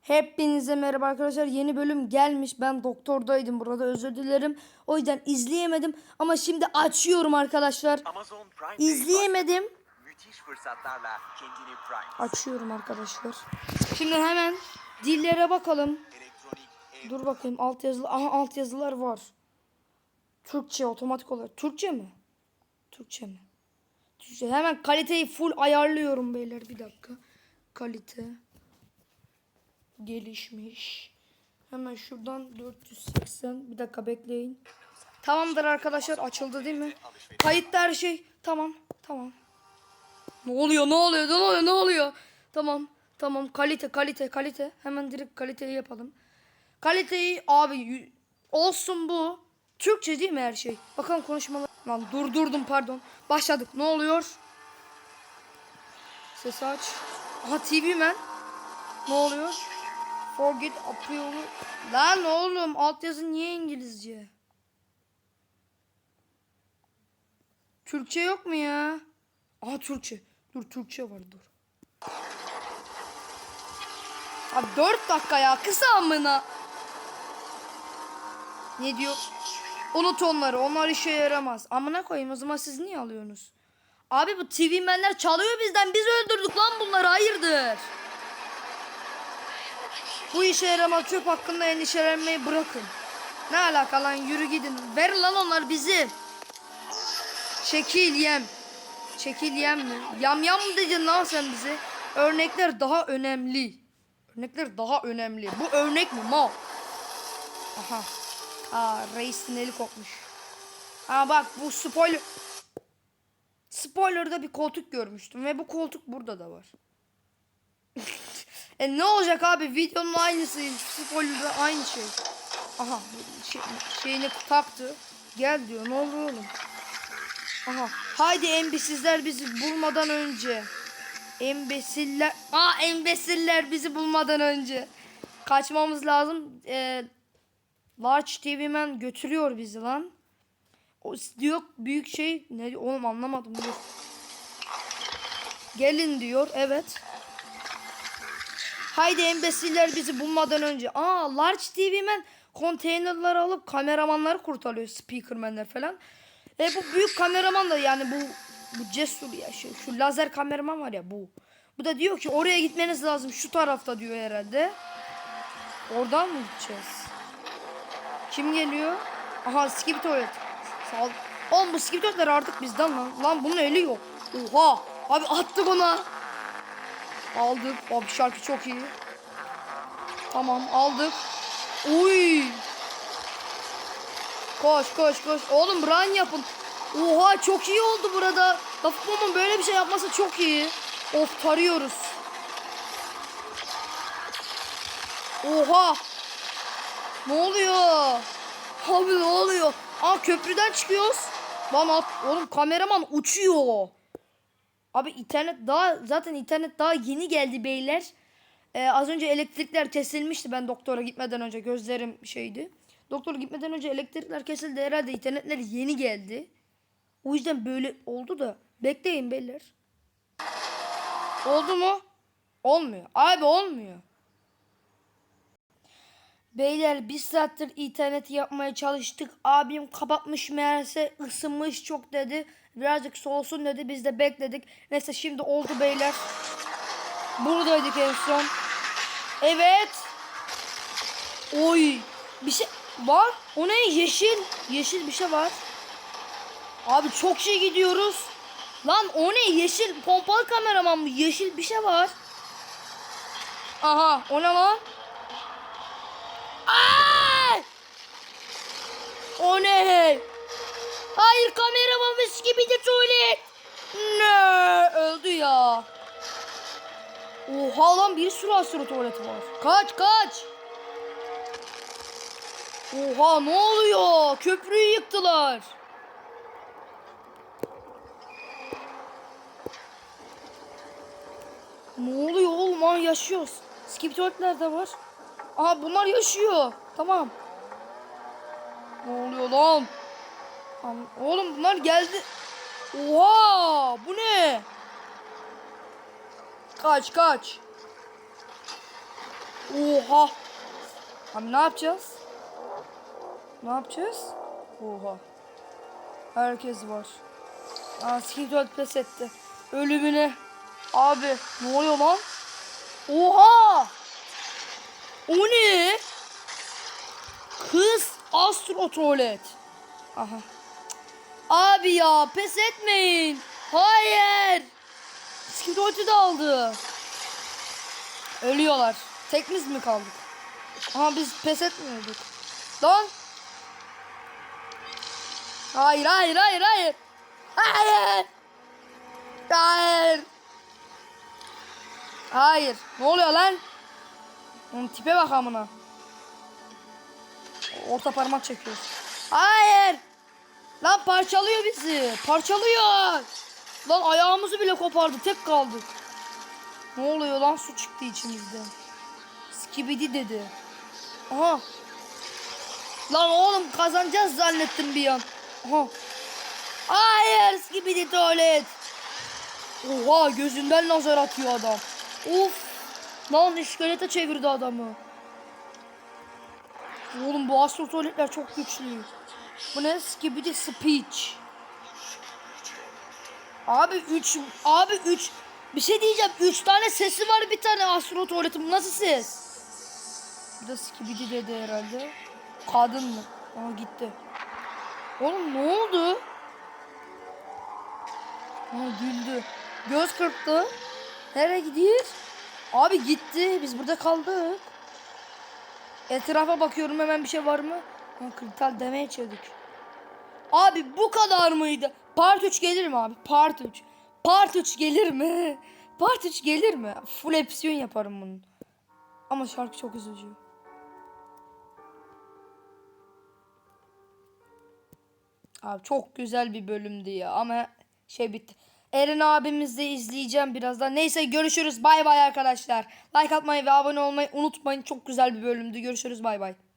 Hepinize merhaba arkadaşlar. Yeni bölüm gelmiş. Ben doktordaydım burada. Özür dilerim. O yüzden izleyemedim. Ama şimdi açıyorum arkadaşlar. İzleyemedim. Açıyorum arkadaşlar. Şimdi hemen dillere bakalım. Dur bakayım alt yazılı. Aha alt yazılar var. Türkçe otomatik olarak. Türkçe mi? Türkçe mi? Türkçe. Hemen kaliteyi full ayarlıyorum beyler. Bir dakika. Kalite. Gelişmiş. Hemen şuradan 480. Bir dakika bekleyin. Tamamdır arkadaşlar. Açıldı değil mi? Kayıtta her şey. Tamam. Tamam. Ne oluyor? Ne oluyor? Ne oluyor? Ne oluyor? Tamam. Tamam. Kalite, kalite, kalite. Hemen direkt kaliteyi yapalım. Kaliteyi abi olsun bu. Türkçe değil mi her şey? Bakalım konuşmalar. Lan durdurdum pardon. Başladık. Ne oluyor? Ses aç. Aha TV man. Ne oluyor? Forget appeal. Lan oğlum altyazı niye İngilizce? Türkçe yok mu ya? Aha Türkçe. Dur Türkçe var dur. Abi 4 dakika ya kısa amına. Ne diyor? Unut onları. Onlar işe yaramaz. Amına koyayım o zaman siz niye alıyorsunuz? Abi bu TV menler çalıyor bizden. Biz öldürdük lan bunları. Hayırdır? Bu işe yaramaz çöp hakkında endişelenmeyi bırakın. Ne alaka lan yürü gidin. Ver lan onlar bizim. Çekil yem. Çekil yem mi? Yam yam mı dedin lan sen bize? Örnekler daha önemli. Örnekler daha önemli. Bu örnek mi mal? Aha. Aa reisin eli kopmuş. Aa bak bu spoiler. Spoiler'da bir koltuk görmüştüm ve bu koltuk burada da var. E ne olacak abi videonun aynısı. Spoiler'da aynı şey. Aha şey, şeyini taktı. Gel diyor ne olur oğlum. Aha haydi embesizler bizi bulmadan önce. Embesiller. Aa embesiller bizi bulmadan önce. Kaçmamız lazım. Ee, Large TV Man götürüyor bizi lan. O diyor büyük şey ne diyor? oğlum anlamadım dur. Gelin diyor evet. Haydi embesiller bizi bulmadan önce. Aa Large TV Man konteynerları alıp kameramanları kurtarıyor. Speakermanler falan. E bu büyük kameraman da yani bu bu cesur ya şu, şu lazer kameraman var ya bu. Bu da diyor ki oraya gitmeniz lazım şu tarafta diyor herhalde. Oradan mı gideceğiz? Kim geliyor? Aha skip tuvalet. Sağ ol. Oğlum bu skip tuvaletler artık bizden lan. Lan bunun eli yok. Oha. Abi attık ona. Aldık. Abi şarkı çok iyi. Tamam aldık. Uy. Koş koş koş. Oğlum run yapın. Oha çok iyi oldu burada. Daft Punk'un böyle bir şey yapması çok iyi. Of tarıyoruz. Oha. Ne oluyor? Abi ne oluyor? Aa köprüden çıkıyoruz. Lan at, oğlum kameraman uçuyor. Abi internet daha zaten internet daha yeni geldi beyler. Ee, az önce elektrikler kesilmişti ben doktora gitmeden önce gözlerim şeydi. Doktora gitmeden önce elektrikler kesildi herhalde internetler yeni geldi. O yüzden böyle oldu da bekleyin beyler. Oldu mu? Olmuyor. Abi olmuyor. Beyler bir saattir internet yapmaya çalıştık. Abim kapatmış meğerse ısınmış çok dedi. Birazcık soğusun dedi. Biz de bekledik. Neyse şimdi oldu beyler. Buradaydık en son. Evet. Oy. Bir şey var. O ne? Yeşil. Yeşil bir şey var. Abi çok şey gidiyoruz. Lan o ne? Yeşil pompalı kameraman mı? Yeşil bir şey var. Aha o ne lan? Ay! O ne? Hayır kameramanmış gibi de tuvalet. Ne? Öldü ya. Oha lan bir sürü aşırı tuvaleti var. Kaç kaç. Oha ne oluyor? Köprüyü yıktılar. Ne oluyor oğlum? Aa yaşıyoruz. Skip tuvaletler de var. Aha bunlar yaşıyor. Tamam. Ne oluyor lan? Oğlum bunlar geldi. Oha! Bu ne? Kaç kaç. Oha. Abi ne yapacağız? Ne yapacağız? Oha. Herkes var. Aa Skidward pes etti. Ölümüne. Abi ne oluyor lan? Oha! O ne? Kız astro tuvalet. Aha. Abi ya pes etmeyin. Hayır. Skidward'ı da aldı. Ölüyorlar. Tek biz mi kaldık? Ama biz pes etmiyorduk. Lan. Hayır hayır hayır hayır. Hayır. Hayır. Hayır. Ne oluyor lan? Onun tipe bak amına. Orta parmak çekiyoruz. Hayır. Lan parçalıyor bizi. Parçalıyor. Lan ayağımızı bile kopardı. Tek kaldık. Ne oluyor lan su çıktı içimizden. Skibidi dedi. Aha. Lan oğlum kazanacağız zannettim bir an. Aha. Hayır skibidi tuvalet. Oha gözünden lazer atıyor adam. Uf. Lan iskelete çevirdi adamı. Oğlum bu astro tuvaletler çok güçlü. Bu ne? Skibidi speech. Abi 3 abi 3 bir şey diyeceğim. 3 tane sesi var bir tane astro tuvaletin. Bu nasıl ses? Bu da skibidi dedi herhalde. Kadın mı? Aa gitti. Oğlum ne oldu? Aa güldü. Göz kırptı. Nereye gidiyor? Abi gitti. Biz burada kaldık. Etrafa bakıyorum hemen bir şey var mı? Ha, kristal demeye çevirdik. Abi bu kadar mıydı? Part 3 gelir mi abi? Part 3. Part 3 gelir mi? Part 3 gelir mi? Full episyon yaparım bunun. Ama şarkı çok üzücü. Abi çok güzel bir bölümdü ya ama şey bitti. Eren abimiz izleyeceğim birazdan. Neyse görüşürüz. Bay bay arkadaşlar. Like atmayı ve abone olmayı unutmayın. Çok güzel bir bölümdü. Görüşürüz. Bay bay.